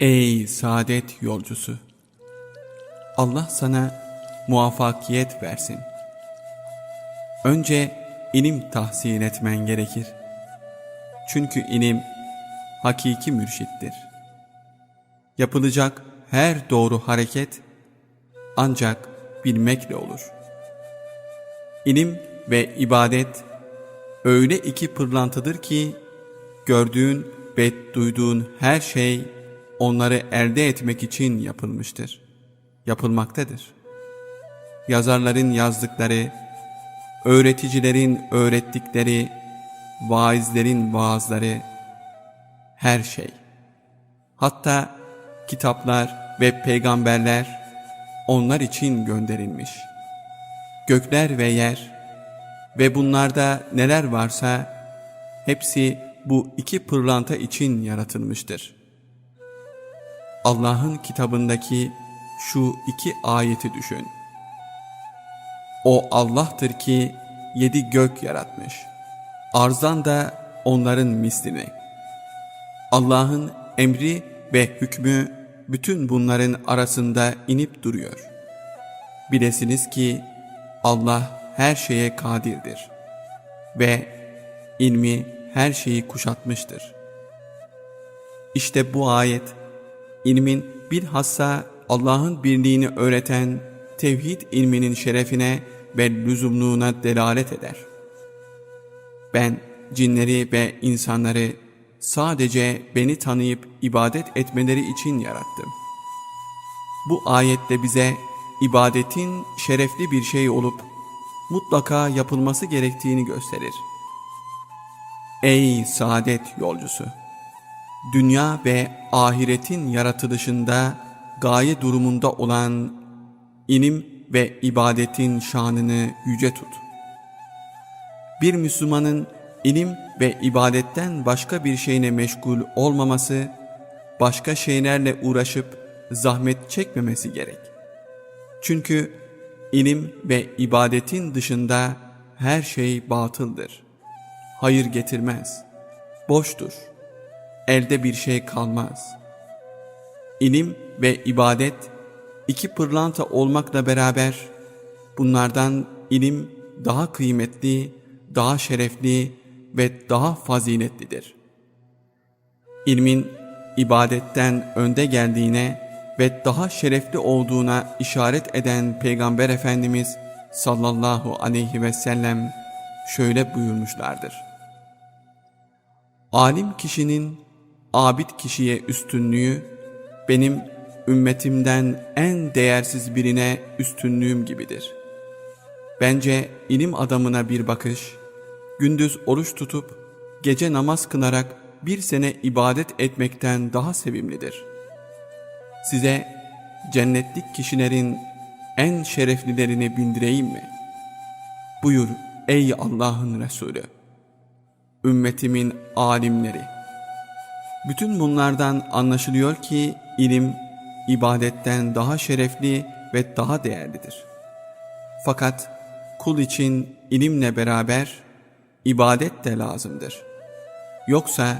Ey saadet yolcusu! Allah sana muvaffakiyet versin. Önce ilim tahsil etmen gerekir. Çünkü ilim hakiki mürşittir. Yapılacak her doğru hareket ancak bilmekle olur. İlim ve ibadet öyle iki pırlantıdır ki gördüğün ve duyduğun her şey onları elde etmek için yapılmıştır. Yapılmaktadır. Yazarların yazdıkları, öğreticilerin öğrettikleri, vaizlerin vaazları, her şey. Hatta kitaplar ve peygamberler onlar için gönderilmiş. Gökler ve yer ve bunlarda neler varsa hepsi bu iki pırlanta için yaratılmıştır. Allah'ın kitabındaki şu iki ayeti düşün. O Allah'tır ki yedi gök yaratmış. Arzdan da onların mislini. Allah'ın emri ve hükmü bütün bunların arasında inip duruyor. Bilesiniz ki Allah her şeye kadirdir ve ilmi her şeyi kuşatmıştır. İşte bu ayet ilmin bilhassa Allah'ın birliğini öğreten tevhid ilminin şerefine ve lüzumluğuna delalet eder. Ben cinleri ve insanları sadece beni tanıyıp ibadet etmeleri için yarattım. Bu ayette bize ibadetin şerefli bir şey olup mutlaka yapılması gerektiğini gösterir. Ey saadet yolcusu! Dünya ve ahiretin yaratılışında gaye durumunda olan ilim ve ibadetin şanını yüce tut. Bir Müslümanın ilim ve ibadetten başka bir şeyine meşgul olmaması, başka şeylerle uğraşıp zahmet çekmemesi gerek. Çünkü ilim ve ibadetin dışında her şey batıldır. Hayır getirmez, boştur, elde bir şey kalmaz. İlim ve ibadet iki pırlanta olmakla beraber bunlardan ilim daha kıymetli, daha şerefli ve daha faziletlidir. İlmin ibadetten önde geldiğine ve daha şerefli olduğuna işaret eden Peygamber Efendimiz sallallahu aleyhi ve sellem şöyle buyurmuşlardır. Alim kişinin abid kişiye üstünlüğü benim ümmetimden en değersiz birine üstünlüğüm gibidir. Bence ilim adamına bir bakış, gündüz oruç tutup gece namaz kınarak bir sene ibadet etmekten daha sevimlidir. Size cennetlik kişilerin en şereflilerini bindireyim mi? Buyur ey Allah'ın Resulü, ümmetimin alimleri. Bütün bunlardan anlaşılıyor ki ilim ibadetten daha şerefli ve daha değerlidir. Fakat kul için ilimle beraber ibadet de lazımdır. Yoksa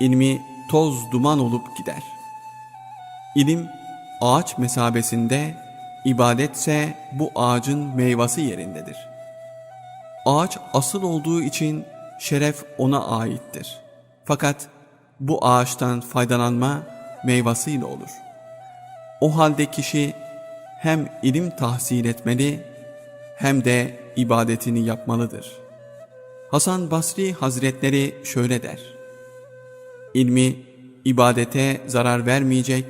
ilmi toz duman olup gider. İlim ağaç mesabesinde, ibadetse bu ağacın meyvası yerindedir. Ağaç asıl olduğu için şeref ona aittir. Fakat bu ağaçtan faydalanma meyvasıyla olur. O halde kişi hem ilim tahsil etmeli hem de ibadetini yapmalıdır. Hasan Basri Hazretleri şöyle der. İlmi ibadete zarar vermeyecek,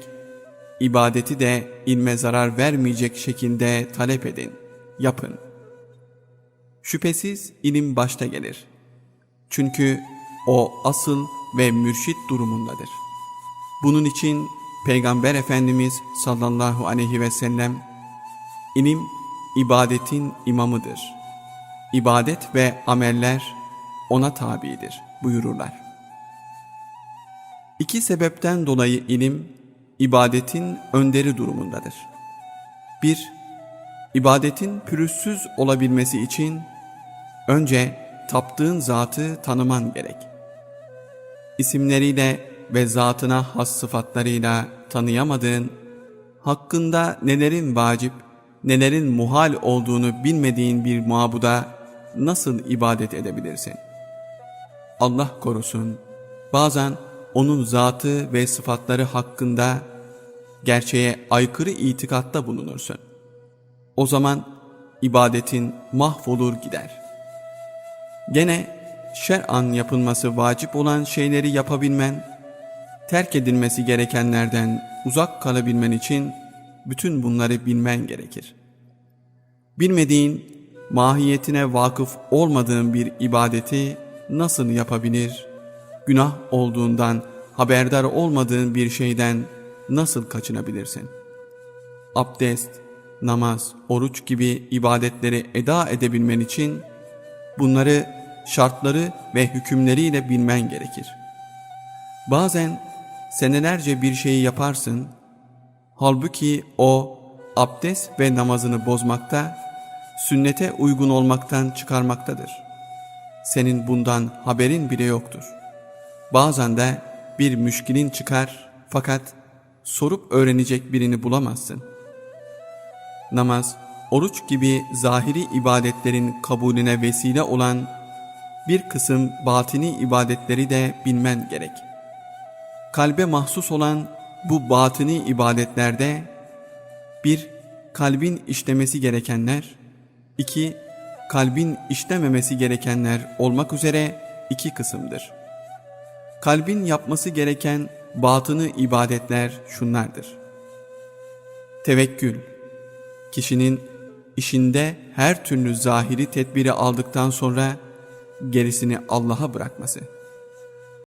ibadeti de ilme zarar vermeyecek şekilde talep edin, yapın. Şüphesiz ilim başta gelir. Çünkü o asıl ve mürşit durumundadır. Bunun için Peygamber Efendimiz sallallahu aleyhi ve sellem ilim ibadetin imamıdır. İbadet ve ameller ona tabidir buyururlar. İki sebepten dolayı ilim ibadetin önderi durumundadır. 1. İbadetin pürüzsüz olabilmesi için önce taptığın zatı tanıman gerek. İsimleriyle ve zatına has sıfatlarıyla tanıyamadığın, hakkında nelerin vacip, nelerin muhal olduğunu bilmediğin bir mabuda nasıl ibadet edebilirsin? Allah korusun, bazen onun zatı ve sıfatları hakkında gerçeğe aykırı itikatta bulunursun. O zaman ibadetin mahvolur gider. Gene şer'an yapılması vacip olan şeyleri yapabilmen, terk edilmesi gerekenlerden uzak kalabilmen için bütün bunları bilmen gerekir. Bilmediğin, mahiyetine vakıf olmadığın bir ibadeti nasıl yapabilir, günah olduğundan haberdar olmadığın bir şeyden nasıl kaçınabilirsin? Abdest, namaz, oruç gibi ibadetleri eda edebilmen için bunları şartları ve hükümleriyle bilmen gerekir. Bazen senelerce bir şeyi yaparsın, halbuki o abdest ve namazını bozmakta, sünnete uygun olmaktan çıkarmaktadır. Senin bundan haberin bile yoktur. Bazen de bir müşkilin çıkar fakat sorup öğrenecek birini bulamazsın. Namaz, oruç gibi zahiri ibadetlerin kabulüne vesile olan bir kısım batini ibadetleri de bilmen gerek. Kalbe mahsus olan bu batini ibadetlerde bir kalbin işlemesi gerekenler, iki kalbin işlememesi gerekenler olmak üzere iki kısımdır. Kalbin yapması gereken batını ibadetler şunlardır. Tevekkül, kişinin işinde her türlü zahiri tedbiri aldıktan sonra gerisini Allah'a bırakması.